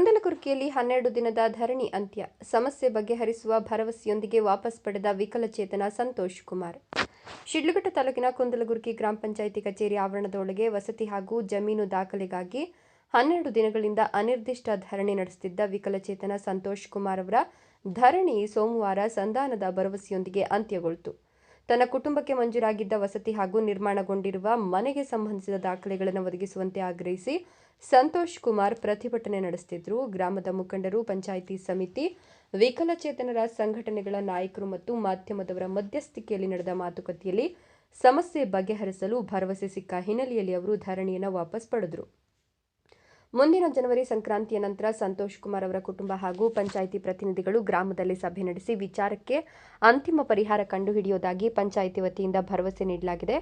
ಕುಂದಲಕುರ್ಕಿಯಲ್ಲಿ ಹನ್ನೆರಡು ದಿನದ ಧರಣಿ ಅಂತ್ಯ. ಸಮಸ್ಯೆ ಬಗೆಹರಿಸುವ ಭರವಸೆಯೊಂದಿಗೆ ವಾಪಸ್ ಪಡೆದ ವಿಕಲಚೇತನ ಸಂತೋಷ್ ಕುಮಾರ್. ಶಿಡ್ಲಘಟ್ಟ ತಾಲೂಕಿನ ಕುಂದಲಗುರ್ಕಿ ಗ್ರಾಮ ಪಂಚಾಯಿತಿ ಕಚೇರಿ ಆವರಣದೊಳಗೆ ವಸತಿ ಹಾಗೂ ಜಮೀನು ದಾಖಲೆಗಾಗಿ ಹನ್ನೆರಡು ದಿನಗಳಿಂದ ಅನಿರ್ದಿಷ್ಟ ಧರಣಿ ನಡೆಸುತ್ತಿದ್ದ ವಿಕಲಚೇತನ ಸಂತೋಷ್ ಕುಮಾರ್ ಅವರ ಧರಣಿ ಸೋಮವಾರ ಸಂಧಾನದ ಭರವಸೆಯೊಂದಿಗೆ ಅಂತ್ಯಗೊಳ್ತು. ತನ್ನ ಕುಟುಂಬಕ್ಕೆ ಮಂಜೂರಾಗಿದ್ದ ವಸತಿ ಹಾಗೂ ನಿರ್ಮಾಣಗೊಂಡಿರುವ ಮನೆಗೆ ಸಂಬಂಧಿಸಿದ ದಾಖಲೆಗಳನ್ನು ಒದಗಿಸುವಂತೆ ಆಗ್ರಹಿಸಿ ಸಂತೋಷ್ ಕುಮಾರ್ ಪ್ರತಿಭಟನೆ ನಡೆಸುತ್ತಿದ್ದರು ಗ್ರಾಮದ ಮುಖಂಡರು, ಪಂಚಾಯಿತಿ ಸಮಿತಿ, ವಿಕಲಚೇತನರ ಸಂಘಟನೆಗಳ ನಾಯಕರು ಮತ್ತು ಮಾಧ್ಯಮದವರ ಮಧ್ಯಸ್ಥಿಕೆಯಲ್ಲಿ ನಡೆದ ಮಾತುಕತೆಯಲ್ಲಿ ಸಮಸ್ಯೆ ಬಗೆಹರಿಸಲು ಭರವಸೆ ಸಿಕ್ಕ ಹಿನ್ನೆಲೆಯಲ್ಲಿ ಅವರು ಧರಣಿಯನ್ನು ವಾಪಸ್ ಪಡೆದರು. ಮುಂದಿನ ಜನವರಿ ಸಂಕ್ರಾಂತಿಯ ನಂತರ ಸಂತೋಷ್ ಕುಮಾರ್ ಅವರ ಕುಟುಂಬ ಹಾಗೂ ಪಂಚಾಯಿತಿ ಪ್ರತಿನಿಧಿಗಳು ಗ್ರಾಮದಲ್ಲಿ ಸಭೆ ನಡೆಸಿ ವಿಚಾರಕ್ಕೆ ಅಂತಿಮ ಪರಿಹಾರ ಕಂಡುಹಿಡಿಯೋದಾಗಿ ಪಂಚಾಯಿತಿ ವತಿಯಿಂದ ಭರವಸೆ ನೀಡಲಾಗಿದೆ.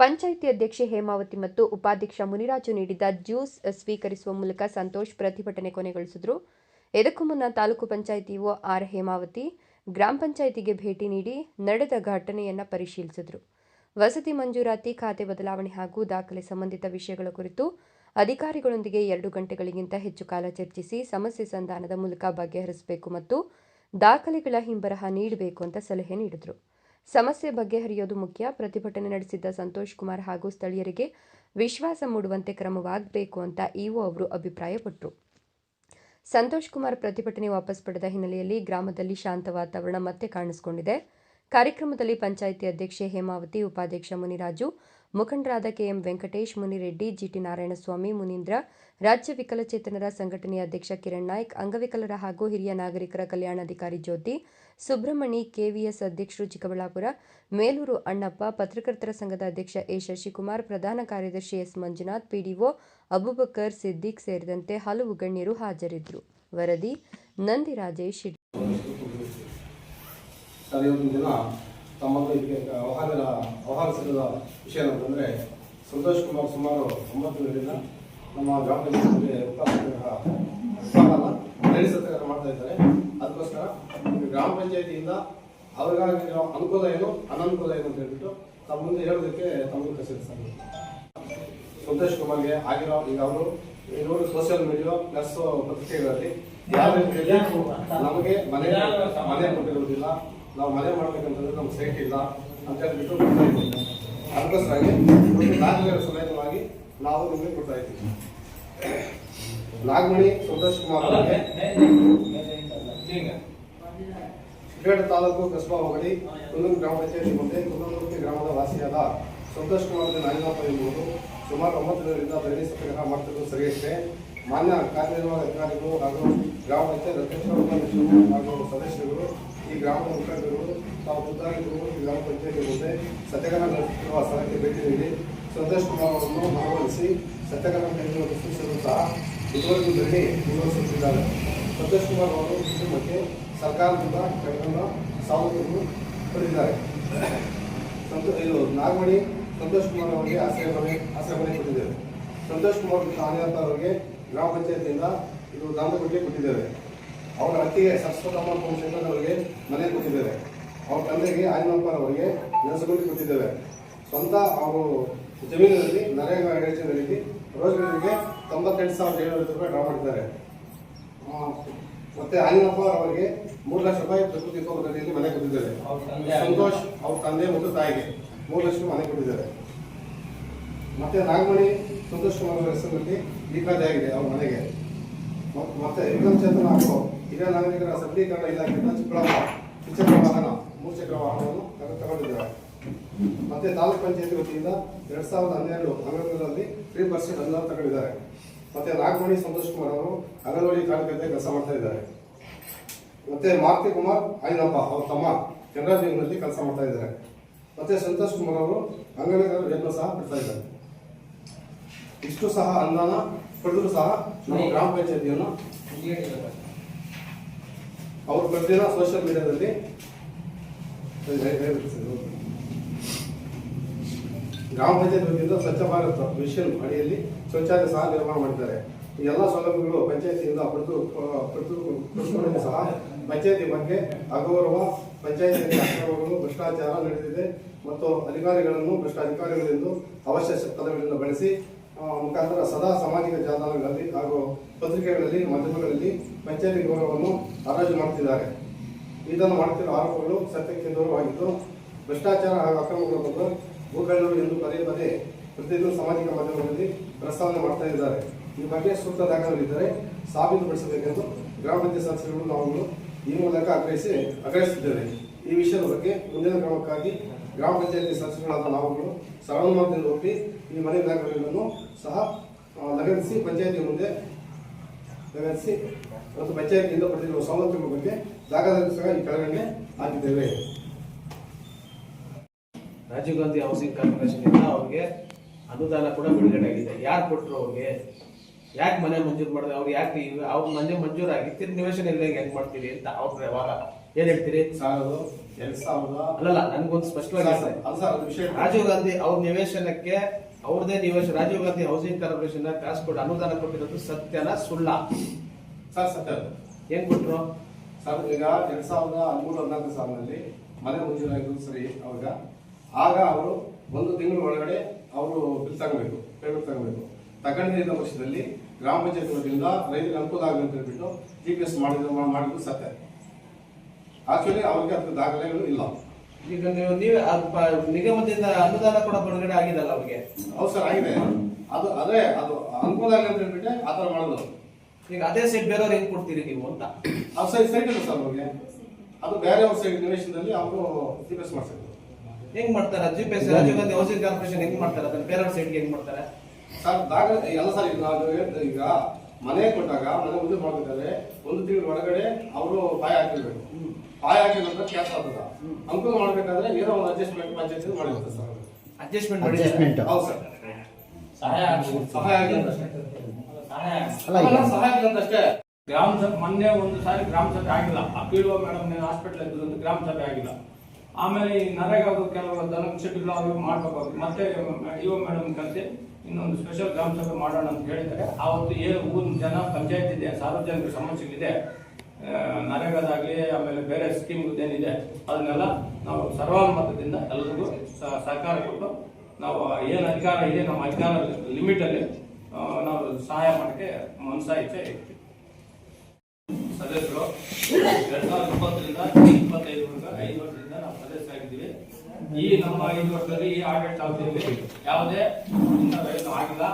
ಪಂಚಾಯಿತಿ ಅಧ್ಯಕ್ಷೆ ಹೇಮಾವತಿ ಮತ್ತು ಉಪಾಧ್ಯಕ್ಷ ಮುನಿರಾಜು ನೀಡಿದ ಜ್ಯೂಸ್ ಸ್ವೀಕರಿಸುವ ಮೂಲಕ ಸಂತೋಷ್ ಪ್ರತಿಭಟನೆ ಕೊನೆಗೊಳಿಸಿದರು. ಇದಕ್ಕೂ ಮುನ್ನ ತಾಲೂಕು ಪಂಚಾಯಿತಿ ಒ ಆರ್ ಹೇಮಾವತಿ ಗ್ರಾಮ ಪಂಚಾಯಿತಿಗೆ ಭೇಟಿ ನೀಡಿ ನಡೆದ ಘಟನೆಯನ್ನು ಪರಿಶೀಲಿಸಿದರು. ವಸತಿ ಮಂಜೂರಾತಿ, ಖಾತೆ ಬದಲಾವಣೆ ಹಾಗೂ ದಾಖಲೆ ಸಂಬಂಧಿತ ವಿಷಯಗಳ ಕುರಿತು ಅಧಿಕಾರಿಗಳೊಂದಿಗೆ ಎರಡು ಗಂಟೆಗಳಿಗಿಂತ ಹೆಚ್ಚು ಕಾಲ ಚರ್ಚಿಸಿ ಸಮಸ್ಯೆ ಸಂಧಾನದ ಮೂಲಕ ಬಗೆಹರಿಸಬೇಕು ಮತ್ತು ದಾಖಲೆಗಳ ಹಿಂಬರಹ ನೀಡಬೇಕು ಅಂತ ಸಲಹೆ ನೀಡಿದರು. ಸಮಸ್ಯೆ ಬಗೆಹರಿಯೋದು ಮುಖ್ಯ. ಪ್ರತಿಭಟನೆ ನಡೆಸಿದ್ದ ಸಂತೋಷ್ ಕುಮಾರ್ ಹಾಗೂ ಸ್ಥಳೀಯರಿಗೆ ವಿಶ್ವಾಸ ಮೂಡುವಂತೆ ಕ್ರಮವಾಗಬೇಕು ಅಂತ ಇಒ ಅವರು ಅಭಿಪ್ರಾಯಪಟ್ಟರು ಸಂತೋಷ್ ಕುಮಾರ್ ಪ್ರತಿಭಟನೆ ವಾಪಸ್ ಪಡೆದ ಹಿನ್ನೆಲೆಯಲ್ಲಿ ಗ್ರಾಮದಲ್ಲಿ ಶಾಂತ ವಾತಾವರಣ ಮತ್ತೆ ಕಾಣಿಸಿಕೊಂಡಿದೆ. ಕಾರ್ಯಕ್ರಮದಲ್ಲಿ ಪಂಚಾಯಿತಿ ಅಧ್ಯಕ್ಷೆ ಹೇಮಾವತಿ, ಉಪಾಧ್ಯಕ್ಷ ಮುನಿರಾಜು ಮುಖಂಡರಾದ ಕೆಎಂ ವೆಂಕಟೇಶ್, ಮುನಿರೆಡ್ಡಿ, ಜಿಟಿ ನಾರಾಯಣಸ್ವಾಮಿ, ಮುನೀಂದ್ರ, ರಾಜ್ಯ ವಿಕಲಚೇತನರ ಸಂಘಟನೆಯ ಅಧ್ಯಕ್ಷ ಕಿರಣ್ ನಾಯ್ಕ್, ಅಂಗವಿಕಲರ ಹಾಗೂ ಹಿರಿಯ ನಾಗರಿಕರ ಕಲ್ಯಾಣಾಧಿಕಾರಿ ಜ್ಯೋತಿ ಸುಬ್ರಹ್ಮಣಿ ಕೆವಿಎಸ್ ಅಧ್ಯಕ್ಷರು ಚಿಕ್ಕಬಳ್ಳಾಪುರ, ಮೇಲೂರು ಅಣ್ಣಪ್ಪ, ಪತ್ರಕರ್ತರ ಸಂಘದ ಅಧ್ಯಕ್ಷ ಎ ಶಶಿಕುಮಾರ್, ಪ್ರಧಾನ ಕಾರ್ಯದರ್ಶಿ ಎಸ್ ಮಂಜುನಾಥ್, ಪಿಡಿಒ ಅಬುಬಕರ್ ಸಿದ್ದಿಕ್ ಸೇರಿದಂತೆ ಹಲವು ಗಣ್ಯರು ಹಾಜರಿದ್ದರು. ವರದಿ ನಂದಿರಾಜೇಶ್ ತಮ್ಮನ್ನು ಇದಕ್ಕೆ ಆಹ್ವಾನಿಸಿದ ವಿಷಯ ಏನಂತಂದರೆ ಸಂತೋಷ್ ಕುಮಾರ್ ಸುಮಾರು ಒಂಬತ್ತು ದಿನದಿಂದ ನಮ್ಮ ಗ್ರಾಮ ಪಂಚಾಯತ್ಗೆ ಉತ್ಪಾದನಾ ಮಾಡ್ತಾ ಇದ್ದಾರೆ. ಅದಕ್ಕೋಸ್ಕರ ಗ್ರಾಮ ಪಂಚಾಯತಿಯಿಂದ ಅವರಿಗಾಗಿ ಅನುಕೂಲ ಏನು, ಅನನುಕೂಲ ಏನು ಅಂತ ಹೇಳ್ಬಿಟ್ಟು ತಮ್ಮ ಮುಂದೆ ಹೇಳೋದಕ್ಕೆ ತಮ್ಮ ಕಸಿರ್ತಾರೆ ಸಂತೋಷ್ ಕುಮಾರ್ಗೆ ಆಗಿರೋ ಈಗ ಅವರು ಇರೋರು ಸೋಷಿಯಲ್ ಮೀಡಿಯಾ ಪ್ಲಸ್ ಪತ್ರಿಕೆಗಳಲ್ಲಿ ಯಾವ ನಮಗೆ ಮನೆ ಮನೆ ಕೊಟ್ಟಿರುವುದಿಲ್ಲ. ನಾವು ಮನೆ ಮಾಡ್ಬೇಕಂತಂದ್ರೆ ನಮ್ಗೆ ಸೈಟ್ ಇಲ್ಲ. ಅಂತ ಹೇಳ್ಬಿಟ್ಟು ಕೊಡ್ತಾ ಇದ್ದೀವಿ. ಅದಕ್ಕೋಸ್ಕರಾಗಿ ದಾಖಲೆಗಳ ಸಮೇತವಾಗಿ ನಾವು ನಿಮಗೆ ಕೊಡ್ತಾ ಇದ್ದೀವಿ. ನಾಗಮಣಿ ಸಂತೋಷ್ ಕುಮಾರ್ ಅವರಿಗೆ. ಶಿಡ್ಲಘಟ್ಟ ತಾಲೂಕು ಕಸ್ಬಾ ಹೋಗಲಿ ಕುಂದೂರು ಗ್ರಾಮ ಪಂಚಾಯತಿ ಮುಂದೆ ಕುಂದೂರು ಗ್ರಾಮದ ವಾಸಿಯಾದ ಸಂತೋಷ್ ಕುಮಾರ್ ನಾಯಕಪ್ಪ ಎಂಬುದು ಸುಮಾರು ಒಂಬತ್ತು ದಿನದಿಂದ ಬೆಳಿಗ್ಗೆ ಸತ್ಯಾಗ್ರಹ ಮಾಡ್ತಿರೋದು ಸರಿಯಷ್ಟೇ ಮಾನ್ಯ ಕಾರ್ಯನಿರ್ವಾಹಕ ಅಧಿಕಾರಿಗಳು ಹಾಗೂ ಗ್ರಾಮ ಪಂಚಾಯತ್ ಅಧ್ಯಕ್ಷರು ಹಾಗೂ ಸದಸ್ಯರು ಈ ಗ್ರಾಮದ ಮುಖಂಡರು, ತಾವು ಖುದ್ದಾಗಿರುವ ಈ ಗ್ರಾಮ ಪಂಚಾಯತಿ ಮುಂದೆ ಸತ್ಯಾಗ್ರಹ ನಡೆಸುತ್ತಿರುವ ಸ್ಥಳಕ್ಕೆ ಭೇಟಿ ನೀಡಿ ಸಂತೋಷ್ ಕುಮಾರ್ ಅವರನ್ನು ಮನವೊಲಿಸಿ ಸತ್ಯಾಗ್ರಹ ಕೈಗೊಳ್ಳುವ ಸೂಚಿಸಲು ಸಹ ಇದುವರೆಗೂ ಮುಂದುವರಿಸುತ್ತಿದ್ದಾರೆ ಸಂತೋಷ್ ಕುಮಾರ್ ಅವರು ಕುಟುಂಬಕ್ಕೆ ಸರ್ಕಾರದಿಂದ ಕಡಿಮೆ ಸಾವುಗಳನ್ನು ಪಡೆದಿದ್ದಾರೆ. ಸಂತೋ, ಇದು ನಾಗಮಣಿ ಸಂತೋಷ್ ಕುಮಾರ್ ಅವರಿಗೆ ಆಶ್ರಯ ಮನೆ ಆಶ್ರಯ ಮನೆ ಕೊಟ್ಟಿದ್ದೇವೆ ಸಂತೋಷ್ ಕುಮಾರ್ ಅವರಿಗೆ ಗ್ರಾಮ ಪಂಚಾಯತಿಯಿಂದ ಇದು ದಾನಗುಡ್ಡೆ ಕೊಟ್ಟಿದ್ದೇವೆ ಅವರ ಅತ್ತಿಗೆ ಸರಸ್ವತಮ್ಮ ಸೋಮಶೇಖರ್ ಅವರಿಗೆ ಮನೆ ಕೊಟ್ಟಿದ್ದೇವೆ. ಅವ್ರ ತಂದೆಗೆ ಆಯನಪ್ಪ ಅವರಿಗೆ ನೆಲೆಸಗುಂಡಿ ಕೊಟ್ಟಿದ್ದೇವೆ. ಸ್ವಂತ ಅವರು ಜಮೀನಿನಲ್ಲಿ ನರೇಗಾ ಯೋಜನೆಯಲ್ಲಿ ರೋಜ್ಗಳಿಗೆ ತೊಂಬತ್ತೆಂಟು ಸಾವಿರದ ಏಳ್ನೂರು ರೂಪಾಯಿ ಡ್ರಾ ಮಾಡಿದ್ದಾರೆ. ಮತ್ತೆ ಆಯನಪ್ಪ ಅವರಿಗೆ ಮೂರು ಲಕ್ಷ ರೂಪಾಯಿ ಪ್ರಕೃತಿ ವಿಕೋಪದಲ್ಲಿ ಮನೆ ಕೊಟ್ಟಿದ್ದಾರೆ. ಸಂತೋಷ್ ಅವ್ರ ತಂದೆ ಮತ್ತು ತಾಯಿಗೆ ಮೂರು ಲಕ್ಷ ಮನೆ ಕೊಟ್ಟಿದ್ದಾರೆ. ಮತ್ತೆ ನಾಗಮಣಿ ಸಂತೋಷ್ ಕುಮಾರ್ ಅವರ ಹೆಸರಿನಲ್ಲಿ ಆಗಿದೆ ಅವ್ರ ಮನೆಗೆ. ಮತ್ತೆ ಮತ್ತೆ ಚಂದ್ರ ಹಾಗೂ ಹಿರಿಯ ನಾಗರಿಕರ ಸಬಲೀಕರಣ ಇಲಾಖೆಯಿಂದ ಚಿಕ್ಕಬಳ್ಳಾಪುರ ದ್ವಿಚಕ್ರ ವಾಹನ ಮೂರು ಚಕ್ರ ವಾಹನವನ್ನು ತಗೊಂಡಿದ್ದಾರೆ. ಮತ್ತೆ ತಾಲೂಕ್ ಪಂಚಾಯತಿ ವತಿಯಿಂದ ಎರಡ್ ಸಾವಿರದ ಹನ್ನೆರಡು ಅಂಗನವಾಡಿಗಳಲ್ಲಿ ಫ್ರೀ ಪರ್ಸೆಂಟ್ ಅನುದಾನ ತಗೊಂಡಿದ್ದಾರೆ. ಮತ್ತೆ ನಾಗಮಣಿ ಸಂತೋಷ್ ಕುಮಾರ್ ಅವರು ಅಂಗನವಾಡಿ ಕಾರ್ಯಕರ್ತೆ ಕೆಲಸ ಮಾಡ್ತಾ ಇದ್ದಾರೆ. ಮತ್ತೆ ಮಾರುತಿ ಕುಮಾರ್ ಐನಪ್ಪ ಅವ್ರ ತಮ್ಮ ಕೆನರಾ ಬ್ಯಾಂಕ್ನಲ್ಲಿ ಕೆಲಸ ಮಾಡ್ತಾ ಇದ್ದಾರೆ. ಮತ್ತೆ ಸಂತೋಷ್ ಕುಮಾರ್ ಅವರು ಅಂಗನವಾಡಿ ವೇತನ ಸಹ ಪಡ್ತಾ ಇದ್ದಾರೆ. ಇಷ್ಟು ಸಹ ಅನುದಾನ ಪಡೆದರೂ ಸಹ ನಮ್ಮ ಗ್ರಾಮ ಪಂಚಾಯತಿಯನ್ನು ಅವರು ಬಂದಿರೋ ಸೋಷಿಯಲ್ ಮೀಡಿಯಾದಲ್ಲಿ ಗ್ರಾಮ ಪಂಚಾಯತ್ ವತಿಯಿಂದ ಸ್ವಚ್ಛ ಭಾರತ್ ಮಿಷನ್ ಅಡಿಯಲ್ಲಿ ಶೌಚಾಲಯ ಸಹ ನಿರ್ಮಾಣ ಮಾಡಿದ್ದಾರೆ. ಈ ಎಲ್ಲ ಸೌಲಭ್ಯಗಳು ಪಂಚಾಯತಿಯಿಂದ ಪಡೆದು ಪಡೆದು ಪಡೆದುಕೊಂಡಿದ್ದು ಸಹ ಪಂಚಾಯತಿ ಬಗ್ಗೆ ಅಗೌರವ, ಪಂಚಾಯತಿಯಲ್ಲಿ ಅಕ್ರಮಗಳು, ಭ್ರಷ್ಟಾಚಾರ ನಡೆದಿದೆ ಮತ್ತು ಅಧಿಕಾರಿಗಳನ್ನು ಭ್ರಷ್ಟ ಅಧಿಕಾರಿಗಳೆಂದು ಅವಶ್ಯ ಪದಗಳಿಂದ ಬಳಸಿ ಮುಖಾಂತರ ಸದಾ ಸಾಮಾಜಿಕ ಜಾಲತಾಣಗಳಲ್ಲಿ ಹಾಗೂ ಪತ್ರಿಕೆಗಳಲ್ಲಿ, ಮಾಧ್ಯಮಗಳಲ್ಲಿ ಪಂಚಾಯತಿ ಗೌರವವನ್ನು ಹರಾಜು ಮಾಡುತ್ತಿದ್ದಾರೆ. ಇದನ್ನು ಮಾಡುತ್ತಿರುವ ಆರೋಪಗಳು ಸತ್ಯಕ್ಕೆ ದೂರವಾಗಿದ್ದು, ಭ್ರಷ್ಟಾಚಾರ ಹಾಗೂ ಅಕ್ರಮಗಳ ಬಗ್ಗೆ ಎಂದು ಪದೇ ಪದೇ ಪ್ರತಿದಿನ ಸಾಮಾಜಿಕ ಮಾಧ್ಯಮಗಳಲ್ಲಿ ಪ್ರಸ್ತಾವನೆ ಮಾಡ್ತಾ ಇದ್ದಾರೆ. ಈ ಬಗ್ಗೆ ಸೂಕ್ತ ದಾಖಲೆಗಳಿದ್ದರೆ ಸಾಬೀತುಪಡಿಸಬೇಕೆಂದು ಗ್ರಾಮ ಪಂಚಾಯತ್ ಸದಸ್ಯರುಗಳು ನಾವು ಈ ಮೂಲಕ ಆಗ್ರಹಿಸಿ ಆಗ್ರಹಿಸಿದ್ದೇವೆ ಈ ವಿಷಯದ ಬಗ್ಗೆ ಮುಂದಿನ ಕ್ರಮಕ್ಕಾಗಿ ಗ್ರಾಮ ಪಂಚಾಯತಿ ಸದಸ್ಯರುಗಳಾದ ನಾವುಗಳು ಸರ್ವಾನುಮತದಿಂದ ಒಪ್ಪಿ ಈ ಮನೆ ದಾಖಲೆಗಳನ್ನು ಸಹ ಲಗನಿಸಿ ಲಗತ್ತಿಸಿ ಪಂಚಾಯತಿ ಮುಂದೆ ಲಗತ್ತಿಸಿ ಮತ್ತು ಪಂಚಾಯತಿಯಿಂದ ಪಡೆದಿರುವ ಸೌಲಭ್ಯಗಳ ಬಗ್ಗೆ ದಾಖಲಾತಿ ಸಹ ಈ ಕೆಳಗಡೆ ಹಾಕಿದ್ದೇವೆ. ರಾಜೀವ್ ಗಾಂಧಿ ಹೌಸಿಂಗ್ ಕಾರ್ಪೊರೇಷನ್ ಇಂದ ಅವ್ರಿಗೆ ಅನುದಾನ ಕೂಡ ಬಿಡುಗಡೆ ಆಗಿದೆ. ಯಾರು ಕೊಟ್ಟರು ಅವ್ರಿಗೆ? ಯಾಕೆ ಮನೆ ಮಂಜೂರು ಮಾಡಿದ್ರೆ? ಅವ್ರು ಯಾಕೆ ಅವ್ರ ಮನೆ ಮಂಜೂರಾಗಿ ತಿರ್ಗಿ ನಿವೇಶನ ಇಲ್ಲ ಹೆಂಗೆ ಮಾಡ್ತೀರಿ ಅಂತ ಅವ್ರ ವ್ಯವಹಾರ. ಏನು ಹೇಳ್ತೀರಿ? ಸಾವಿರದ ಸಾವಿರದ ಅಲ್ಲಲ್ಲ ನನ್ಗೊಂದು ಸ್ಪಷ್ಟವಾಗಿ ವಿಷಯ ರಾಜೀವ್ ಗಾಂಧಿ ಅವ್ರ ನಿವೇಶನಕ್ಕೆ ಅವ್ರದೇ ನಿವೇಶನ ರಾಜೀವ್ ಗಾಂಧಿ ಹೌಸಿಂಗ್ ಕಾರ್ಪೊರೇಷನ್ ಕಾಸು ಕೊಟ್ಟು ಅನುದಾನ ಕೊಟ್ಟಿರೋದು ಸತ್ಯನ ಸುಳ್ಳ. ಸರ್ ಸತ್ಯ. ಏನ್ ಕೊಟ್ರು? ಸರ್ ಈಗ ಎರಡ್ ಸಾವಿರದ ಹದಿಮೂರು ಹದಿನಾಲ್ಕು ಸಾಲಿನಲ್ಲಿ ಮನೆ ಮಂಜೂರಾಗಿದ್ದು ಸರಿ ಅವಾಗ. ಆಗ ಅವರು ಒಂದು ತಿಂಗಳ ಒಳಗಡೆ ಅವರು ಬಿಲ್ ತಗೋಬೇಕು ಪೇಮೆಂಟ್ ತಗೋಬೇಕು. ತಗೊಂಡಿದ್ದ ವರ್ಷದಲ್ಲಿ ಗ್ರಾಮ ಪಂಚಾಯತ್ ವತಿಯಿಂದ ರೈತರಿಗೆ ಅನುಕೂಲ ಆಗಬೇಕು ಅಂತ ಹೇಳ್ಬಿಟ್ಟು ಜಿ ಪಿ ಎಸ್ ಮಾಡಿದ್ರು ಮಾಡಿದ್ರು ಸತ್ಯ. ಆಕ್ಚುಲಿ ಅವ್ರಿಗೆ ಅಂತ ದಾಖಲೆಗಳು ಇಲ್ಲ. ಈಗ ನೀವು ನೀವೇ ನಿಗಮದಿಂದ ಅನುದಾನ ಕೂಡ ಬಿಡುಗಡೆ ಆಗಿದಲ್ಲ ಅವ್ರಿಗೆ? ಹೌದು ಸರ್ ಆಗಿದೆ. ಅದು ಅದೇ ಅದು ಅನುಕೂಲ ಆಗಲಿ ಅಂತ ಹೇಳ್ಬಿಟ್ಟೆ ಆ ಥರ ಮಾಡೋದು. ಈಗ ಅದೇ ಸೈಟ್ ಬೇರೆಯವ್ರು ಹೆಂಗೆ ಕೊಡ್ತೀರಿ ನೀವು ಅಂತ? ಆ ಸೈಟ್ ಸೈಟ್ ಇಲ್ಲ ಸರ್ ಅವ್ರಿಗೆ. ಅದು ಬೇರೆ ಅವ್ರ ಸೈಡ್ ನಿವೇಶನದಲ್ಲಿ ಅವರು ಜಿ ಪಿ ಎಸ್ ಮಾಡಿಸಿದ್ರು. ಹೆಂಗ್ ಮಾಡ್ತಾರೆ? G P S Rajiv Gandhi housing corporation ಹೆಂಗ್ ಮಾಡ್ತಾರೆ? ಅದನ್ನ ಬೇರೆಯವ್ರ ಸೈಟ್ಗೆ ಹೆಂಗ್ ಮಾಡ್ತಾರೆ? ಸರ್ ದಾಖಲೆ ಎಲ್ಲ ಸರ್ ಈಗ ನಾವು ಈಗ ಮನೆ ಕೊಟ್ಟಾಗ ಮನೆ ಮುಂದೆ ಮಾಡ್ಬೇಕಾದ್ರೆ ಒಂದು ತಿಂಗಳ ಒಳಗಡೆ ಅವರು ಬಾಯ್ ಹಾಕಿರ್ಬೇಕು. ನಂತರ ಕ್ಯಾಶ್ ಆಗ್ತದ ಅನುಕೂಲ ಮಾಡ್ಬೇಕಾದ್ರೆ ಏನೋ ಒಂದು ಅಡ್ಜಸ್ಟ್ಮೆಂಟ್ ಪಂಚಾಯತ್ ಮಾಡಿರುತ್ತೆ ಸರ್. ಅಡ್ಜಸ್ಟ್ಮೆಂಟ್ ಅಡ್ಜಸ್ಟ್ಮೆಂಟ್ ಹೌದು ಸರ್. ಸಹಾಯ. ಸಹಾಯ ಆಗಿರೋದು ಸಹಾಯ ಆಗಿಲ್ಲ ಗ್ರಾಮ ಸಭೆ ಮೊನ್ನೆ ಒಂದು ಸಾರಿ ಗ್ರಾಮ ಸಭೆ ಆಗಿಲ್ಲ. ಒ ಮೇಡಮ್ ಹಾಸ್ಪಿಟಲ್ ಇದ್ದು ಗ್ರಾಮ ಸಭೆ ಆಗಿಲ್ಲ. ಆಮೇಲೆ ಈ ನರೇಗಾದ ಕೆಲವು ದನ ಶೆಡ್ಯೂಲ್ ಅವು ಮಾಡ್ಬೇಕು ಮತ್ತೆ ಇವ ಮೇಡಮ್ ಕಲಿಸಿ ಇನ್ನೊಂದು ಸ್ಪೆಷಲ್ ಗ್ರಾಮ ಸಭೆ ಮಾಡೋಣ ಅಂತ ಹೇಳಿದರೆ ಆವತ್ತು ಏನು ಊರಿನ ಜನ ಪಂಚಾಯತ್ ಇದೆ ಸಾರ್ವಜನಿಕ ಸಮಸ್ಯೆಗಳಿದೆ. ಆ, ನರೇಗಾದಾಗ್ಲಿ ಆಮೇಲೆ ಬೇರೆ ಸ್ಕೀಮ್ ಏನಿದೆ, ಅದನ್ನೆಲ್ಲ ನಾವು ಸರ್ವಾನುಮತದಿಂದ ಎಲ್ಲರಿಗೂ ಸಹಕಾರ ಕೊಟ್ಟು ನಾವು ಏನು ಅಧಿಕಾರ ಇದೆ, ನಮ್ಮ ಅಧಿಕಾರ ಲಿಮಿಟಲ್ಲಿ ನಾವು ಸಹಾಯ ಮಾಡೋಕ್ಕೆ ಮನಸಾಯಿತೆ ಸದಸ್ಯರು, ಎರಡ್ ಸಾವಿರದ ಇಪ್ಪತ್ತರಿಂದ ಇಪ್ಪತ್ತೈದರವರೆಗೆ ಐದು ವರ್ಷದಿಂದ ನಾವು ಸದಸ್ಯರಾಗಿದ್ದೀವಿ ಈ ನಮ್ಮ ಐದು ವರ್ಷದಲ್ಲಿ ಈ ಆಡಳಿತಾವಧಿಯಲ್ಲಿ ಯಾವುದೇ ಏನು ಆಗಿಲ್ಲ.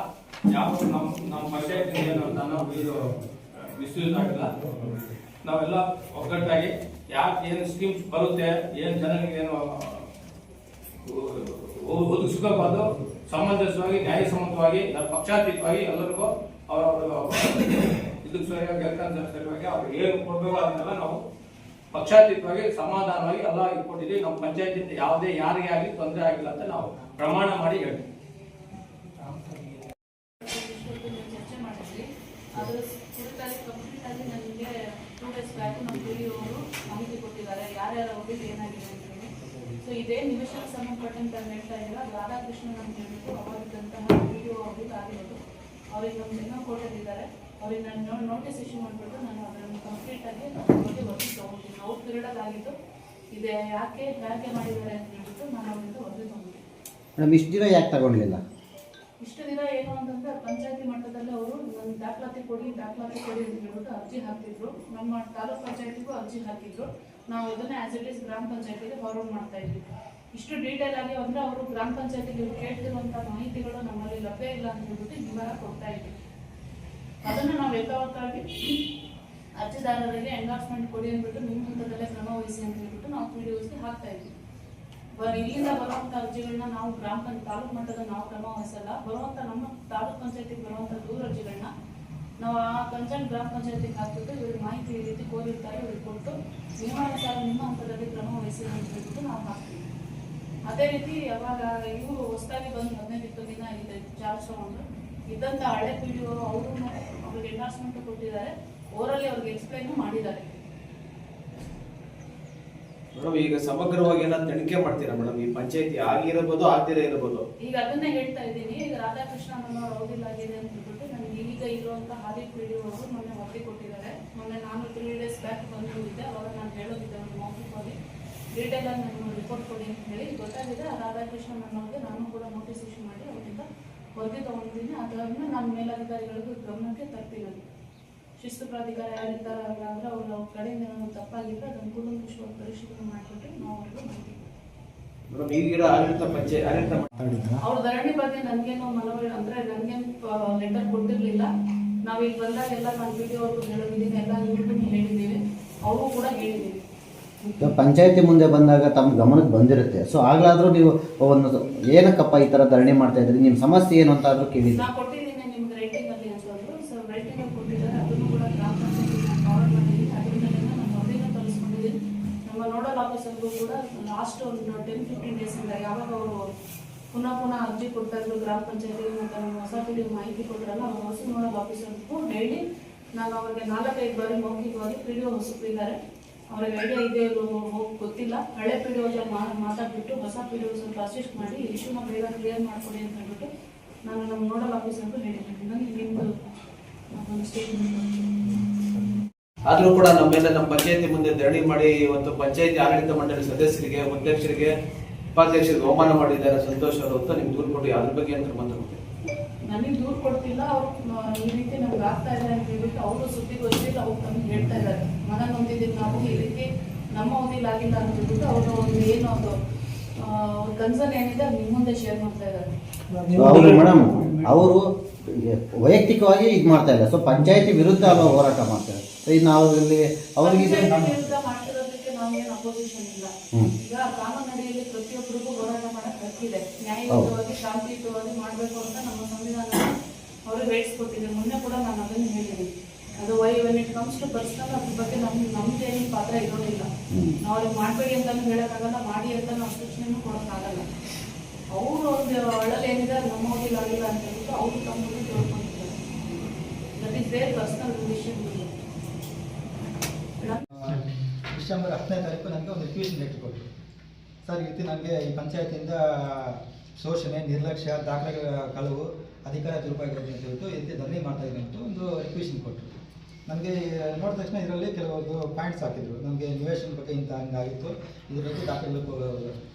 ಯಾವ ನಮ್ಮ ನಮ್ಮ ಪಂಚಾಯತ್ ಏನು ನಾವು ಇದು ಮಿಸ್ಯೂಸ್ ಆಗಿಲ್ಲ. ನಾವೆಲ್ಲ ಒಗ್ಗಟ್ಟಾಗಿ ಯಾಕೆ ಏನು ಸ್ಕೀಮ್ಸ್ ಬರುತ್ತೆ, ಏನು ಜನರಿಗೆ ಏನು ಒದಗಿಸ್ಕೋಬಾರ್ದು ಸಮಂಜಸವಾಗಿ, ನ್ಯಾಯಸಮ್ಮತವಾಗಿ ಪಕ್ಷಾತೀತವಾಗಿ ಎಲ್ಲರಿಗೂ ಅವರವರ ಇದಕ್ಕೆ ಸರಿಯಾಗಿ ಕೆಲಸ ಸರಿಯಾಗಿ ಅವ್ರಿಗೆ ಏನು ಕೊಡಬೇಕು ಅದನ್ನೆಲ್ಲ ನಾವು ಪಕ್ಷಾತೀತವಾಗಿ ಸಮಾಧಾನವಾಗಿ ಎಲ್ಲ ಕೊಟ್ಟಿದ್ದೀವಿ ನಮ್ಮ ಪಂಚಾಯತಿಯಿಂದ ಯಾವುದೇ ಯಾರಿಗೆ ಆಗಲಿ ತೊಂದರೆ ಆಗಿಲ್ಲ ಅಂತ ನಾವು ಪ್ರಮಾಣ ಮಾಡಿ ಹೇಳ್ತೀವಿ ವಿಷಯದಲ್ಲಿ ಚರ್ಚೆ ಮಾಡಿದ್ವಿ ಅದರ ಕುರಿತಾಗಿ ಕಂಪ್ಲೀಟ್ ಆಗಿ ನನಗೆ ಟೂ ಡೇಸ್ ಬ್ಯಾಕ್ ನಮ್ಮ ಪಿಡಿಒರು ಮಾಹಿತಿ ಕೊಟ್ಟಿದ್ದಾರೆ ಯಾರ್ಯಾರ ಹೋಗಿದ್ದು ಏನಾಗಿದೆ ಅಂತ ಹೇಳಿ ಸೊ ಇದೇ. ನಿಮಿಷಕ್ಕೆ ಸಂಬಂಧಪಟ್ಟಂತ ಹೇಳ್ತಾ ಇಲ್ಲ ರಾಧಾಕೃಷ್ಣನ್ ಅಂತ ಹೇಳ್ಬಿಟ್ಟು ಅವಾಗಿದ್ದಂತಹ ವಿಡಿಯೋ ಅವ್ರಿಗೆ ಆಗಿರೋದು. ಅವ್ರಿಗೆ ಒಂದು ದಿನ ಕೊಟ್ಟಿದ್ದಾರೆ ಅವ್ರಿಗೆ ನಾನು ನೋಟಿಸ್ ಇಶ್ಯೂ ಮಾಡಿಬಿಟ್ಟು ನಾನು ಅದನ್ನು ಕಂಪ್ಲೀಟ್ ಆಗಿ ಅವ್ರಿಗೆ ವರದಿ ತಗೊಂಡಿದ್ದೀನಿ ಅವ್ರು ಪೀರಿಯಡ್ ಆಗಿದ್ದು ಇದೆ. ಯಾಕೆ ಯಾಕೆ ಮಾಡಿದ್ದಾರೆ ಅಂತ ಹೇಳ್ಬಿಟ್ಟು ನಾನು ಅವರಿಂದ ವರದಿ ತಗೊಂಡಿದ್ದೀನಿ ಮೇಡಮ್ ಇಷ್ಟು ದಿನ ಯಾಕೆ ತಗೊಂಡಿಲ್ಲ? ಇಷ್ಟು ದಿನ ಏನು ಅಂತಂದ್ರೆ ಪಂಚಾಯತಿ ಮಟ್ಟದಲ್ಲಿ ಅವರು ನನ್ನ ದಾಖಲಾತಿ ಕೊಡಿ ದಾಖಲಾತಿ ಕೊಡಿ ಅಂತ ಹೇಳ್ಬಿಟ್ಟು ಅರ್ಜಿ ಹಾಕ್ತಿದ್ರು. ನಮ್ಮ ತಾಲೂಕ್ ಪಂಚಾಯತಿಗೂ ಅರ್ಜಿ ಹಾಕಿದ್ರು. ನಾವು ಅದನ್ನ ಆಸ್ ಇಟ್ ಇಸ್ ಗ್ರಾಮ ಪಂಚಾಯತಿಗೆ ಫಾರ್ವರ್ಡ್ ಮಾಡ್ತಾ ಇದ್ವಿ. ಇಷ್ಟು ಡೀಟೇಲ್ ಆಗಿ ಅಂದ್ರೆ ಅವರು ಗ್ರಾಮ ಪಂಚಾಯತಿಗೆ ಕೇಳ್ತಿರುವಂಥ ಮಾಹಿತಿಗಳು ನಮ್ಮಲ್ಲಿ ಲಭ್ಯ ಇಲ್ಲ ಅಂತ ಹೇಳ್ಬಿಟ್ಟು ವಿವರ ಕೊಡ್ತಾ ಇದ್ವಿ. ಅದನ್ನ ನಾವು ಯಥಾವತ್ತಾಗಿ ಅರ್ಜಿದಾರರಿಗೆ ಎಂಡಾರ್ಸ್ಮೆಂಟ್ ಕೊಡಿ ಅಂದ್ಬಿಟ್ಟು ನಿಮ್ಮ ಹಂತದಲ್ಲೇ ಕ್ರಮ ವಹಿಸಿ ಅಂತ ಹೇಳ್ಬಿಟ್ಟು ನಾವು ಪಿ ಡಿ ಹಾಕ್ತಾ ಇದ್ವಿ. ಇಲ್ಲಿಂದ ಬರುವಂತ ಅರ್ಜಿಗಳನ್ನ ನಾವು ಗ್ರಾಮ ಪಂಚಾಯತ್ ತಾಲೂಕು ಮಟ್ಟದ ನಾವು ಕ್ರಮ ವಹಿಸಲ್ಲ, ಬರುವಂತ ನಮ್ಮ ತಾಲೂಕ್ ಪಂಚಾಯತಿಗೆ ಬರುವಂತ ದೂರ ಅರ್ಜಿಗಳನ್ನ ನಾವು ಆ ಪಂಚಾಯತ್ ಗ್ರಾಮ ಪಂಚಾಯತಿಗೆ ಹಾಕ್ಬಿಟ್ಟು ಇವ್ರಿಗೆ ಮಾಹಿತಿ ಈ ರೀತಿ ಕೋರಿರ್ತಾರೆ ಇವ್ರಿಗೆ ಕೊಟ್ಟು ನಿಯಮಾನುಸಾರ ನಿಮ್ಮ ಹಂತದಲ್ಲಿ ಕ್ರಮ ವಹಿಸಿ ಅಂತ ಹೇಳ್ಬಿಟ್ಟು ನಾವು ಹಾಕ್ತೀವಿ. ಅದೇ ರೀತಿ ಯಾವಾಗ ಇವರು ಹೊಸದಾಗಿ ಬಂದು ಹದಿನೈದು ಇಪ್ಪತ್ತು ದಿನ ಇದೆ ಚಾರ್ಜ್ ತಗೊಂಡು ಇದ್ದಂಥ ಹಳೆ ಪಿ ಡಿ ಅವರು ಅವ್ರಿಗೆ ಎಂಡಾರ್ಸ್ಮೆಂಟ್ ಕೊಟ್ಟಿದ್ದಾರೆ. ಓರಲ್ಲಿ ಅವ್ರಿಗೆ ಎಕ್ಸ್ಪ್ಲೈನು ಮಾಡಿದ್ದಾರೆ. ಮೇಡಮ್ ಈಗ ಸಮಗ್ರವಾಗಿ ಏನಾದ್ರು ತನಿಖೆ ಮಾಡ್ತೀರಾ ಮೇಡಮ್? ಈ ಪಂಚಾಯತಿ ಆಗಿರಬಹುದು ಆಗದಿರ ಇರಬಹುದು ಈಗ ಅದನ್ನೇ ಹೇಳ್ತಾ ಇದ್ದೀನಿ. ಈಗ ರಾಧಾಕೃಷ್ಣ ಹೋಗಿಲ್ಲ ಆಗಿದೆ ಅಂತ ಈಗ ಇರುವಂತ ಹಾದಿ ಪಿ ಡಿ ಅವರು ಮೊನ್ನೆ ವರದಿ ಕೊಟ್ಟಿದ್ದಾರೆ. ಮೊನ್ನೆ ನಾನು ತ್ರೀ ಡೇಸ್ ಬ್ಯಾಕ್ ಬಂದಿದ್ದೆ ಅವಾಗ ನಾನು ಹೇಳೋದಿದ್ದೆ ಒಂದು ಮೌಖಿಕವಾಗಿ ಡೀಟೇಲ್ ಆಗಿ ನಾನು ರಿಪೋರ್ಟ್ ಕೊಡಿ ಅಂತ ಹೇಳಿ. ಗೊತ್ತಾಗಿದೆ ರಾಧಾಕೃಷ್ಣನ್ ಅನ್ನೋರಿಗೆ ನಾನು ಕೂಡ ನೋಟಿಸ್ ಇಶ್ಯೂ ಮಾಡಿ ಅವರಿಂದ ವರದಿ ತಗೊಂಡಿದ್ದೀನಿ. ಅದನ್ನು ನಾನು ಮೇಲಧಿಕಾರಿಗಳಿಗೂ ಗಮನಕ್ಕೆ ತರ್ತಿರೋದು. ಶಿಸ್ತು ಪ್ರಾಧಿಕಾರ ಯಾರಿದ್ದಾರಲ್ಲ ಅಂದರೆ ಅವ್ರು ಅವ್ರ ಕಡೆಯಿಂದ ತಪ್ಪಾಗಿದ್ದರೆ ಅದನ್ನು ಕೂಲಂಕುಷವಾಗಿ ಪರಿಶೀಲನೆ ಮಾಡಿಬಿಟ್ಟು ನಾವು ಅವ್ರಿಗೆ ಈಗಿರೋ ಆಡಳಿತ ಪಂಚಾಯತ್ ಆಡಳಿತ ಅವ್ರ ಧರಣಿ ಬಗ್ಗೆ ನನ್ಗೇನು ಮನವಿ ಅಂದ್ರೆ ನನ್ಗೇನು ಲೆಟರ್ ಕೊಟ್ಟಿರ್ಲಿಲ್ಲ. ನಾವ್ ಬಂದಾಗ ಎಲ್ಲ ನಾನು ವಿಡಿಯೋ ಅವ್ರಿಗೂ ಹೇಳಿದ್ದೀನಿ ಎಲ್ಲ ಇವ್ರಿಗೂ ಹೇಳಿದ್ದೀವಿ ಅವರು ಕೂಡ ಹೇಳಿದ್ದೀವಿ ಪಂಚಾಯತಿ ಮುಂದೆ ಬಂದಾಗ ತಮ್ಮ ಗಮನಕ್ಕೆ ಬಂದಿರುತ್ತೆ. ಸೊ ಆಗ್ಲಾದ್ರೂ ನೀವು ಒಂದು ಏನಕ್ಕಪ್ಪ ಈ ಥರ ಧರಣಿ ಮಾಡ್ತಾ ಇದ್ರಿ? ನಿಮ್ಮ ಸಮಸ್ಯೆ ಏನು ಅಂತ ಆದ್ರೂ ಕೇಳಿದ್ರಿ ನಾ ಕೊಟ್ಟಿದ್ದೀನಿ ನಿಮ್ಗೆ ರೈಟಿಂಗ್ ಅಲ್ಲಿ ಅಂತಂದ್ರು ಸೊ ರೈಟಿಂಗ್ ಅಲ್ಲಿ ಕೊಟ್ಟಿದ್ದಾರೆ ಅದನ್ನು ಕೂಡ ಗ್ರಾಮ ಪಂಚಾಯತ್ ಫಾರ್ವರ್ಡ್ ಮಾಡಿದ್ದೀನಿ ಅದ್ರ ಮೇಲೆ ನಮ್ಮ ವರದಿನ ತರಿಸ್ಕೊಂಡಿದ್ದೀನಿ ನಮ್ಮ ಕೂಡ ಲಾಸ್ಟ್ ಒಂದು ಟೆನ್ ಫಿಫ್ಟೀನ್ ಡೇಸ್ ಇಂದ ಯಾವಾಗ ಅವರು ಪುನಃ ಪುನಃ ಅರ್ಜಿ ಕೊಡ್ತಾ ಗ್ರಾಮ ಪಂಚಾಯತಿ ಮತ್ತು ನಮ್ಮ ಹೊಸ ಪೀಳಿಗೆ ಮಾಹಿತಿ ಕೊಟ್ಟರಲ್ಲ ಅವ್ರ ಹೊಸ ನೋಡಲ್ ಆಫೀಸರ್ಗೂ ಹೇಳಿ ನಾನು ಅವ್ರಿಗೆ ನಾಲ್ಕೈದು ಬಾರಿ ಮೌಖಿಕವಾಗಿ ಪಿ ಡಿ ಒ ಹೊಸಬಿದ್ದಾರೆ ಅವ್ರಿಗೆ ಐಡಿಯಾ ಇದೆ ಹೋಗಿ ಗೊತ್ತಿಲ್ಲ. ಹಳೆ ಪಿ ಡಿ ಮಾತಾಡ್ಬಿಟ್ಟು ಹೊಸ ಪಿ ಸ್ವಲ್ಪ ಅಸಿಸ್ಟ್ ಮಾಡಿ ಇಶ್ಯೂನ ಬೇಗ ಕ್ಲಿಯರ್ ಮಾಡ್ಕೊಡಿ ಅಂತ ಹೇಳ್ಬಿಟ್ಟು ನಾನು ನಮ್ಮ ನೋಡಲ್ ಆಫೀಸರ್ಗೂ ಹೇಳಿದ್ದೀನಿ. ನನಗೆ ನಿಮ್ಮದು ಸ್ಟೇಟ್ಮೆಂಟ್ ಆದ್ರೂ ಕೂಡ ನಮ್ಮ ಮೇಲೆ ನಮ್ಮ ಪಂಚಾಯತಿ ಮುಂದೆ ಧರಣಿ ಮಾಡಿ ಇವತ್ತು ಪಂಚಾಯತಿ ಆಡಳಿತ ಮಂಡಳಿ ಸದಸ್ಯರಿಗೆ ಅಧ್ಯಕ್ಷರಿಗೆ ಉಪಾಧ್ಯಕ್ಷರಿಗೆ ಅವಮಾನ ಮಾಡಿದ್ದಾರೆ ಸಂತೋಷ್ ಅವರು ಅಂತ ನಿಮ್ಗೆ ದೂರು ಕೊಟ್ಟು ಅದ್ರ ಬಗ್ಗೆ ಅಂತ ಬಂದ್ರು ನನಗೆ ದೂರು ಕೊಡ್ತಿಲ್ಲ ಅವ್ರು ಈ ರೀತಿ ನಮ್ಗೆ ಆಗ್ತಾ ಇದೆ ಅಂತ ಹೇಳ್ಬಿಟ್ಟು ಅವರು ಸುದ್ದಿಗೋಷ್ಠಿಯಲ್ಲಿ ಅವ್ರು ನಮ್ಗೆ ಹೇಳ್ತಾ ಇದ್ದಾರೆ. ಮನ ನೊಂದಿದ್ದೀವಿ ನಾವು ಈ ರೀತಿ ನಮ್ಮ ಹೊಂದಿಲ್ಲ ಆಗಿಲ್ಲ ಅಂತ ಹೇಳ್ಬಿಟ್ಟು ಅವರು ಒಂದು ಏನು ಒಂದು ಕನ್ಸರ್ನ್ ಏನಿದೆ ನಿಮ್ಮ ಮುಂದೆ ಶೇರ್ ಮಾಡ್ತಾ ಇದ್ದಾರೆ. ಅವರು ಅವರು ವೈಯಕ್ತಿಕವಾಗಿ ಇದು ಮಾಡ್ತಾ ಇಲ್ಲ. ಸೊ ಪಂಚಾಯತಿ ವಿರುದ್ಧ ಅಲ್ವಾ ಹೋರಾಟ ಮಾಡ್ತಾರೆ ಸೊ ನಾವು ಇಲ್ಲಿ ಅವರಿಗೆ ಇದು- ಅಪೋಸಿಷನ್ ಇಲ್ಲ. ಅಂತ ಅವ್ರಿಗೆ ರೈಟ್ಸ್ ಕೊಟ್ಟಿದೆ ಮೊನ್ನೆ ಕೂಡ ನಾನು ಅದನ್ನು ಹೇಳಿದ್ದೀನಿ. ಅದು why when it comes to personal ಅದ್ರ ಬಗ್ಗೆ ನಮ್ಗೆ ಪಾತ್ರ ಇರೋದಿಲ್ಲ. ನಾವು ಅವ್ರಿಗೆ ಮಾಡಬೇಡಿ ಹೇಳೋಕ್ಕಾಗಲ್ಲ ಮಾಡಿ ಅಂತ ನಾವು ಸೂಚನೆನೂ ಕೊಡೋಕ್ಕಾಗಲ್ಲ. ಅವರು ಒಂದು ಒಳ್ಳೆ ಏನಿದೆ ನಮ್ಮ ಹೋಗಿಲ್ಲ ಆಗಿಲ್ಲ ಅಂತ ಅವರು ತಮ್ಮನ್ನು ದಟ್ ಡಿಸೆಂಬರ್ ಹತ್ತನೇ ತಾರೀಕು ನನಗೆ ಒಂದು ರಿಕ್ವೆಷನ್ ಲೆಟ್ರ್ ಕೊಟ್ಟರು ಸರ್ ಈ ರೀತಿ ನನಗೆ ಈ ಪಂಚಾಯತಿಯಿಂದ ಶೋಷಣೆ, ನಿರ್ಲಕ್ಷ್ಯ, ದಾಖಲೆ ಕಳವು, ಅಧಿಕಾರ ದುರುಪಯೋಗ ಅಂತ ಹೇಳ್ಬಿಟ್ಟು ಈ ರೀತಿ ಧರಣಿ ಮಾಡ್ತಾ ಇದ್ದೀನಿ ಅಂತ ಒಂದು ರಿಕ್ವೆಷನ್ ಕೊಟ್ಟರು. ನನಗೆ ನೋಡಿದ ತಕ್ಷಣ ಇದರಲ್ಲಿ ಕೆಲವೊಂದು ಪಾಯಿಂಟ್ಸ್ ಹಾಕಿದ್ರು. ನನಗೆ ನಿವೇಶನ ಬಗ್ಗೆ ಇಂಥ ಹಂಗಾಗಿತ್ತು. ಇದ್ರ ಬಗ್ಗೆ ದಾಖಲೆಗಳು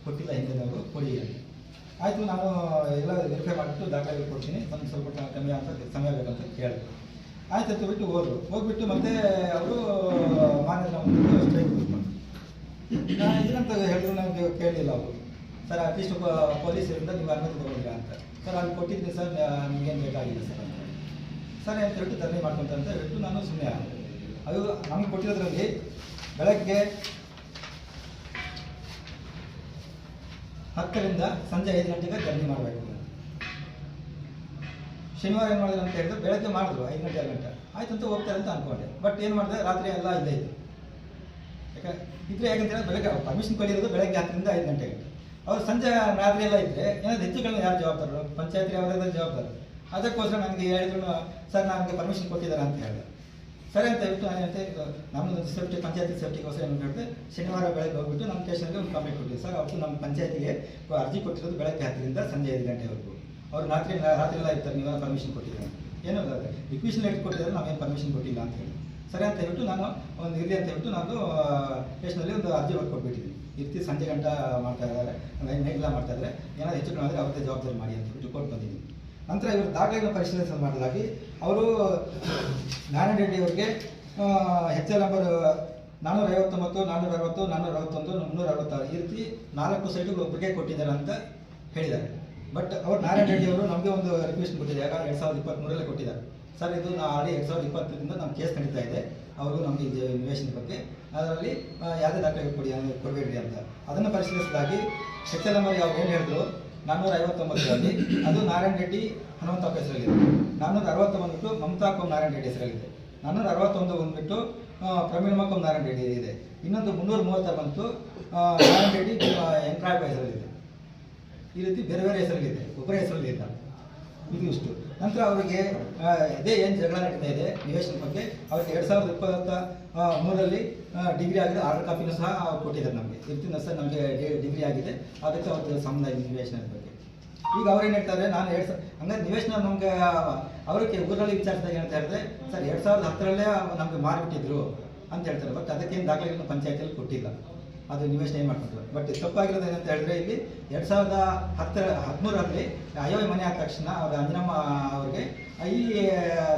ಕೊಟ್ಟಿಲ್ಲ ಹಿಂದೆ ನಾವು ಕೊಡಿ ಅಂತ. ಆಯಿತು, ನಾನು ಎಲ್ಲ ವೆರಿಫೈ ಮಾಡಿಬಿಟ್ಟು ದಾಖಲೆ ಕೊಡ್ತೀನಿ. ಒಂದು ಸ್ವಲ್ಪ ಕಮ್ಮಿ ಅಂತ ಸಮಯ ಬೇಕಂತ ಕೇಳಿದೆ. ಆಯ್ತು ಅಂತ ಬಿಟ್ಟು ಹೋದ್ರು. ಹೋಗ್ಬಿಟ್ಟು ಮತ್ತೆ ಅವರು, ಮಾನ್ಯ ಸ್ಟ್ರೈಕ್ ಇದನ್ನಂತ ಹೇಳಿದ್ರು ನನಗೆ ಕೇಳಲಿಲ್ಲ ಅವರು. ಸರ್ ಅಟ್ಲೀಸ್ಟ್ ಒಬ್ಬ ಪೊಲೀಸರಿಂದ ನೀವು ಅನುಮತಿ ತಗೊಂಡಿಲ್ಲ ಅಂತ. ಸರ್, ಅಲ್ಲಿ ಕೊಟ್ಟಿದ್ದೀನಿ ಸರ್. ನಿಮಗೇನು ಬೇಕಾಗಿಲ್ಲ, ಸರ್. ಸರ್ ಅಂತ ಹೇಳ್ಬಿಟ್ಟು ಧರಣಿ ಮಾಡ್ಕೊಂತ? ಅಂತ ಹೇಳ್ಬಿಟ್ಟು ನಾನು ಸುಮ್ಮನೆ ಅದು ನಮ್ಗೆ ಕೊಟ್ಟಿರೋದ್ರಲ್ಲಿ ಬೆಳಗ್ಗೆ ಹತ್ತರಿಂದ ಸಂಜೆ ಐದು ಗಂಟೆಗೆ ಜರ್ನಿ ಮಾಡಬೇಕು. ಶನಿವಾರ ಏನು ಮಾಡಿದ್ರು ಅಂತ ಹೇಳಿದ್ರು, ಬೆಳಗ್ಗೆ ಮಾಡಿದ್ರು, ಐದು ಗಂಟೆ, ಆರು ಗಂಟೆ. ಆಯ್ತು ಅಂತ ಹೋಗ್ತಾರೆ ಅಂತ ಅನ್ಕೊಂಡೆ. ಬಟ್ ಏನು ಮಾಡಿದೆ? ರಾತ್ರಿ ಎಲ್ಲ ಇಲ್ಲೇ ಇತ್ತು ಯಾಕೆ, ಇದ್ರೆ ಹೇಳಿದ್ರೆ ಬೆಳಗ್ಗೆ ಪರ್ಮಿಷನ್ ಕೊಟ್ಟಿರೋದು ಬೆಳಗ್ಗೆ ಹತ್ತರಿಂದ ಐದು ಗಂಟೆಗೆ. ಅವ್ರು ಸಂಜೆ ರಾತ್ರಿ ಎಲ್ಲ ಇದ್ರೆ ಏನಾದ್ರು ಹೆಚ್ಚುಗಳನ್ನ ಯಾರು ಜವಾಬ್ದಾರರು? ಪಂಚಾಯತಿ ಅವರೆಲ್ಲ ಜವಾಬ್ದಾರರು. ಅದಕ್ಕೋಸ್ಕರ ನನಗೆ ಹೇಳಿದ್ರು, ಸರ್, ನನಗೆ ಪರ್ಮಿಷನ್ ಕೊಟ್ಟಿದ್ದಾರೆ ಅಂತ ಹೇಳಿದೆ ಸರಿ ಅಂತ ಹೇಳ್ಬಿಟ್ಟು ನಾನು ಹೇಳ್ತೆ ನಮ್ಮದು ಸೇಫ್ಟಿ ಪಂಚಾಯತಿ ಸೇಫ್ಟಿಗೋಸ್ಕರ ಏನು ಹೇಳಿದೆ ಶನಿವಾರ ಬೆಳಗ್ಗೆ ಹೋಗ್ಬಿಟ್ಟು ನಮ್ಮ ಸ್ಟೇಷನ್ಗೆ ಒಂದು ಕಂಪ್ಲೇಂಟ್ ಕೊಟ್ಟಿದ್ದೆ ಸರ್ ಅವತ್ತು ನಮ್ಮ ಪಂಚಾಯತಿಗೆ ಅರ್ಜಿ ಕೊಟ್ಟಿರೋದು ಬೆಳಗ್ಗೆ ಹತ್ತರಿಂದ ಸಂಜೆ ಐದು ಗಂಟೆವರೆಗೂ. ಅವ್ರು ರಾತ್ರಿ ರಾತ್ರಿ ಎಲ್ಲ ಇರ್ತಾರೆ ನೀವು ಪರ್ಮಿಷನ್ ಕೊಟ್ಟಿದ್ದಾರೆ. ಏನು ರಿಕ್ವೆಷನ್ ಲೆಟ್ ಕೊಟ್ಟಿದ್ದಾರೆ, ನಾವೇನು ಪರ್ಮಿಷನ್ ಕೊಟ್ಟಿಲ್ಲ ಅಂತ ಹೇಳಿ. ಸರಿ ಅಂತ ಹೇಳ್ಬಿಟ್ಟು ನಾನು ಒಂದು ಇರಲಿ ಅಂತ ಹೇಳ್ಬಿಟ್ಟು ನಾನು ಸ್ಟೇಷನಲ್ಲಿ ಒಂದು ಅರ್ಜಿ ಕೊಟ್ಬಿಟ್ಟಿದ್ದೀನಿ. ಈ ರೀತಿ ಸಂಜೆ ಗಂಟ ಮಾಡ್ತಾ ಇದ್ದಾರೆ, ನೈಟ್ ಮಾಡ್ತಾ ಇದ್ದಾರೆ. ಏನಾದ್ರು ಹೆಚ್ಚು ಕಡಿಮೆ ಆದರೆ ಅವ್ರದ್ದೇ ಜವಾಬ್ದಾರಿ ಮಾಡಿ ಅಂತ ಹೇಳ್ಬಿಟ್ಟು ಕೊಟ್ಟು ಬಂದಿದ್ದೀನಿ ನಂತರ ಇವರು ದಾಖಲೆಗಳನ್ನು ಪರಿಶೀಲನೆ ಮಾಡಲಾಗಿ ಅವರು, ನಾರಾಯಣ ರೆಡ್ಡಿ ಅವರಿಗೆ ಹೆಚ್ ಎಲ್ ನಂಬರ್ ನಾನ್ನೂರ ಐವತ್ತೊಂಬತ್ತು ನಾನ್ನೂರ ಅರವತ್ತು ನಾನ್ನೂರ ಅರವತ್ತೊಂದು ಮುನ್ನೂರ ಅರವತ್ತಾರು ಈ ರೀತಿ ನಾಲ್ಕು ಸೈಟುಗಳು ಒಬ್ಬರಿಗೆ ಕೊಟ್ಟಿದ್ದಾರೆ ಅಂತ ಹೇಳಿದ್ದಾರೆ. ಬಟ್ ಅವರು ನಾರಾಯಣ ರೆಡ್ಡಿ ಅವರು ನಮಗೆ ಒಂದು ರಿಕ್ವೆಸ್ಟ್ ಕೊಟ್ಟಿದ್ದಾರೆ. ಯಾಕಂದ್ರೆ ಎರಡು ಸಾವಿರದ ಇಪ್ಪತ್ತ್ಮೂರಲ್ಲೇ ಕೊಟ್ಟಿದ್ದಾರೆ. ಸರ್ ಇದು ನಾ ಆಡಿ ಎರಡು ಸಾವಿರದ ಇಪ್ಪತ್ತರಿಂದ ನಮ್ಮ ಕೇಸ್ ನಡೀತಾ ಇದೆ. ಅವರು ನಮಗೆ ಇದು ನಿವೇಶನ ಬಗ್ಗೆ. ಅದರಲ್ಲಿ ಯಾವುದೇ ದಾಖಲೆ ಕೊಡಿ, ಕೊಡಬೇಡ್ರಿ ಅಂತ. ಅದನ್ನು ಪರಿಶೀಲಿಸಿದಾಗಿ ಎಲ್ ನಂಬರ್ ಅವ್ರು ಏನು ಹೇಳಿದ್ರು ನಾನ್ನೂರ ಐವತ್ತೊಂಬತ್ತರಲ್ಲಿ ಅದು ನಾರಾಯಣ ರೆಡ್ಡಿ ಹನುಮಂತ ಹೆಸರಲ್ಲಿದೆ. ನಾನ್ನೂರ ಅರವತ್ತೊಂಬತ್ತು ಮಮತಾ ಕೋಮ್ ನಾರಾಯಣ ರೆಡ್ಡಿ ಹೆಸರಲ್ಲಿದೆ. ನಾನ್ನೂರ ಅರವತ್ತೊಂದು ಬಂದ್ಬಿಟ್ಟು ಪ್ರಮೀಣ ಕೋಮ್ ನಾರಾಯಣ ರೆಡ್ಡಿ ಇದೆ. ಇನ್ನೊಂದು ಮುನ್ನೂರ ಮೂವತ್ತ ಬಂತು ನಾರಾಯಣ ರೆಡ್ಡಿ ಎಂಕ್ರಾಯಪ್ಪ ಹೆಸರಲ್ಲಿದೆ. ಈ ರೀತಿ ಬೇರೆ ಬೇರೆ ಹೆಸರಲ್ಲಿದೆ, ಒಬ್ಬರ ಹೆಸರಲ್ಲಿ ಇಲ್ಲ. ಇದು ಇಷ್ಟು. ನಂತರ ಅವರಿಗೆ ಇದೇ ಏನು ಜಗಳ ನಡೀತಾ ಇದೆ, ನಿವೇಶನ ಬಗ್ಗೆ, ಅವ್ರಿಗೆ ಎರಡು ಸಾವಿರದ ಇಪ್ಪತ್ತ ಆ, ಮೂರರಲ್ಲಿ ಡಿಗ್ರಿ ಆಗಿದೆ ಆರ್ಡರ್ ಕಾಪಿನೂ ಸಹ ಕೊಟ್ಟಿದ್ದಾರೆ ನಮಗೆ. ಇರ್ತೀನಿ ಸರ್ ನಮಗೆ ಡಿಗ್ರಿ ಆಗಿದೆ. ಅದಕ್ಕೆ ಅವ್ರದ್ದು ಸಂಬಂಧ ನಿವೇಶನದ ಬಗ್ಗೆ. ಈಗ ಅವ್ರು ಏನು ಹೇಳ್ತಾರೆ ನಾನು ಎರಡು ಸಾವಿರ ನಿವೇಶನ ನಮಗೆ ಅವರಿಗೆ ಊರಲ್ಲಿ ವಿಚಾರಿಸಿದಾಗ ಏನಂತ ಹೇಳಿದ್ರೆ ಸರ್ ಎರಡು ಸಾವಿರದ ಹತ್ತರಲ್ಲೇ ನಮಗೆ ಮಾರಿಬಿಟ್ಟಿದ್ರು ಅಂತ ಹೇಳ್ತಾರೆ. ಬಟ್ ಅದಕ್ಕೇನು ದಾಖಲೆಗಳನ್ನು ಪಂಚಾಯತಿಯಲ್ಲಿ ಕೊಟ್ಟಿಲ್ಲ. ಅದು ನಿವೇಶನ ಏನು ಮಾಡ್ಕೊಂಡ್ರು ಬಟ್ ತಪ್ಪಾಗಿರೋದು ಏನಂತ ಹೇಳಿದ್ರೆ ಇಲ್ಲಿ ಎರಡು ಸಾವಿರದ ಹತ್ತರ, ಹದಿಮೂರರಲ್ಲಿ ಅಯೋಧ್ಯೆ ಮನೆ ಆದ ತಕ್ಷಣ ಅವ್ರ ಅಂಜನಮ್ಮ ಅವ್ರಿಗೆ ಈ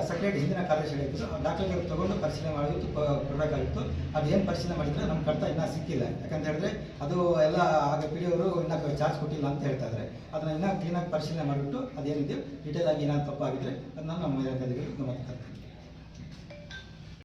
ಸೆಕ್ರೆಟರಿ ಹಿಂದಿನ ಹೇಳಿದ್ರು ಆ ದಾಖಲೆಗಳು ತಗೊಂಡು ಪರಿಶೀಲನೆ ಮಾಡೋದು ಕೊಡಬೇಕಾಗಿತ್ತು. ಅದು ಏನು ಪರಿಶೀಲನೆ ಮಾಡಿದ್ರೆ ನಮ್ಮ ಕಡ್ತ ಇನ್ನೂ ಸಿಕ್ಕಿಲ್ಲ. ಯಾಕಂತ ಹೇಳಿದ್ರೆ ಅದು ಎಲ್ಲ ಆಗ ಪಿ ಡಿ ಅವರು ಇನ್ನೂ ಚಾರ್ಜ್ ಕೊಟ್ಟಿಲ್ಲ ಅಂತ ಹೇಳ್ತಾ ಇದ್ದಾರೆ. ಅದನ್ನು ಇನ್ನೂ ಕ್ಲೀನಾಗಿ ಪರಿಶೀಲನೆ ಮಾಡಿಬಿಟ್ಟು ಅದೇನಿದೆ ಡೀಟೇಲ್ ಆಗಿ ಏನಾದ್ರು ತಪ್ಪಾಗಿದ್ರೆ ಅದನ್ನ ನಮ್ಮ ತರ್ತೀನಿ